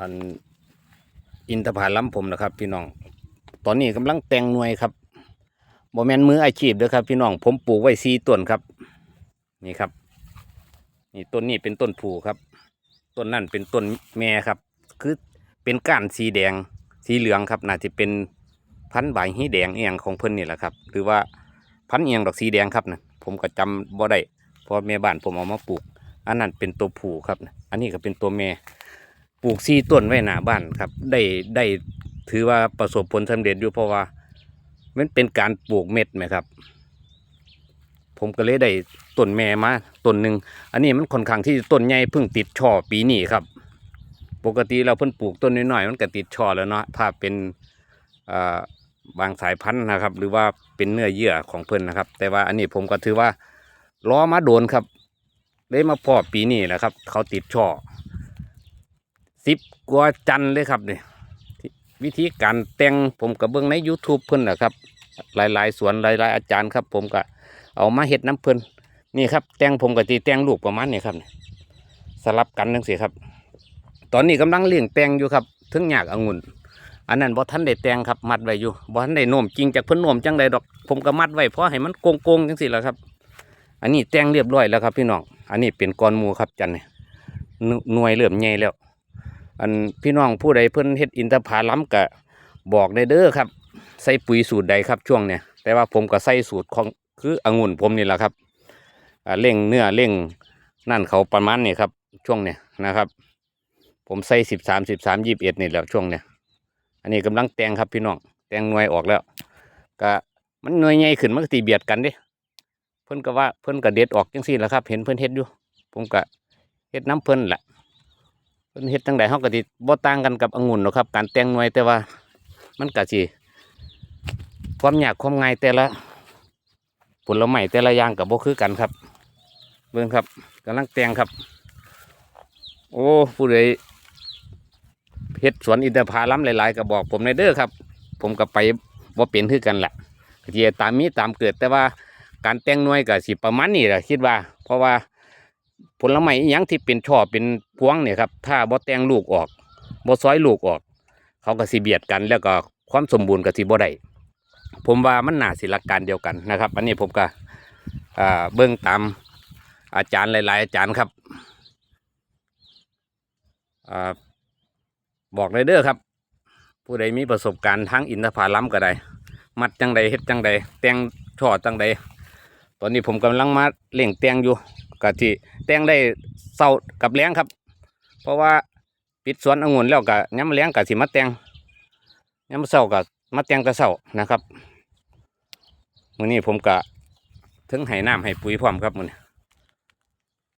อันอินทผลัมผมนะครับ พี่น้อง ตอนนี้กำลังแต่งหน่วยครับบ่แม่นมืออาชีพเด้อครับ พี่น้องผมปลูกไว้สี่ต้นครับ นี่ครับ นี่ต้นนี้เป็นต้นผูครับ ต้นนั่นเป็นต้นแม่ครับ คือเป็นก้านสีแดงสีเหลืองครับน่าจะเป็นพันธุ์ใบหีแดงเอียงของเพิ่นนี่แหละครับ หรือว่าพันธุ์เอียงดอกสีแดงครับนะผมก็จำบ่ได้เพราะแม่บ้านผมเอามาปลูก อันนั้นเป็นตัวผูครับ อันนี้ก็เป็นตัวแม่ ปลูกซีต้นไว้หน้าบ้านครับ ได้ได้ถือว่าประสบผลสำเร็จอยู่เพราะว่า มันเป็นการปลูกเม็ดไหมครับ ผมก็เลยได้ต้นแม่มาต้นหนึ่งอันนี้มันค่อนข้างที่ต้นใหญ่เพิ่งติดช่อปีนี้ครับ ปกติเราเพิ่นปลูกต้นน้อยๆมันก็ติดช่อแล้วเนาะถ้าเป็นบางสายพันธุ์นะครับ หรือว่าเป็นเนื้อเยื่อของเพิ่นนะครับ แต่ว่าอันนี้ผมก็ถือว่าล้อมาโดนครับเลยมาพอปีนี้แหละครับ เขาติดช่อ สิบกว่าจันเลยครับเนี่ยวิธีการแต่งผมกับเบื้องใน YouTube เพิ่อนนะครับ หลายๆ สวนหลาย ๆ อาจารย์ครับ ผมก็เอามาเฮ็ดน้ำเพิ่อนนี่ครับแต่งผมกับตีแต่งลูกประมาณนี้ครับเนี่ยสลับกันทั้งสี่ครับ ตอนนี้กำลังเลี้ยงแต่งอยู่ครับถึงอยากองุ่น อันนั้นบ่ทันได้แต่งครับมัดไว้อยู่บ่ทันได้โน้มจริงจากเพิ่อนโน้มจังใดดอก ผมก็มัดไว้เพราะให้มันโกงๆจังซี่แหละครับ อันนี้แต่งเรียบร้อยแล้วครับพี่น้องอันนี้เป็นก้อนมูครับจันเนี่ยหนหน่วยเริ่มใหญ่แล้ว อันพี่น้องผู้ใดเพิ่นเฮ็ดอินทผลัมก็บอกได้เด้อครับ ใส่ปุ๋ยสูตรใดครับช่วงเนี่ยแต่ว่าผมก็ใส่สูตรของคือองุ่นผมนี่แหละครับเร่งเนื้อเร่งนั่นเขาประมาณนี้ครับ ช่วงเนี่ยนะครับ ผมใส่สิบสามสิบสามยี่สิบเอ็ดนี่แหล้วช่วงเนี่ยอันนี้กำลังแตงครับพี่น้องแตงหน่วยออกแล้วก็มันหน่วยใหญ่ขึ้นมันก็ตีเบียดกันดิเพิ่นก็ว่าเพิ่นก็เด็ดออกจังซี่แหละครับ เห็นเพิ่นเฮ็ดอยู่ ผมก็เฮ็ดน้ำเพิ่นแหละ เพิ่นเฮ็ดจังใดเฮาก็สิบ่ต่างกันกับองุ่นหรอกครับ การแต่งหน่วยแต่ว่า มันก็สิความยากความง่ายแต่ละผลไม้แต่ละอย่างก็บ่คือกันครับ เบิ่งครับกำลังแต่งครับ โอ้ผู้ใดเฮ็ดสวนอินทผลัมหลายๆก็บอก ผมในเด้อครับ ผมก็ไปบ่เป็นคือกันแหละก็สิตามมีตามเกิดแต่ว่าการแต่งหน่วยก็สิประมาณนี้แหละคิดว่า เพราะว่า ผลไม้อหยังที่เป็นช่อเป็นพวงเนี่ยครับถ้าบ่แตงลูกออกบ่ซอยลูกออก เขาก็สิเบียดกันแล้วก็ความสมบูรณ์ก็สิบ่ได้ผมว่ามันหนาสิหลักการเดียวกันนะครับ อันนี้ผมก็เบิ่งตามอาจารย์หลาย ๆ อาจารย์ครับอบอกเลยเด้อครับ ผู้ใดมีประสบการณ์ทางอินทผลัมก็ได้ มัดจังใดเฮ็ดจังใดแตงช่อจังใดตอนนี้ผมกำลังมาเล่งแตงอยู่ กะที่แต่งได้เศร้ากับแรงครับ เพราะว่าปิดสวนองุ่นแล้วก็ย้ำแรงกะสิมาแต่งย้ำเศร้าก็มาแต่งแต่เศร้านะครับมื้อนี้ผมกะถึงให้น้ำให้ปุ๋ยพร้อมครับมื้อนี้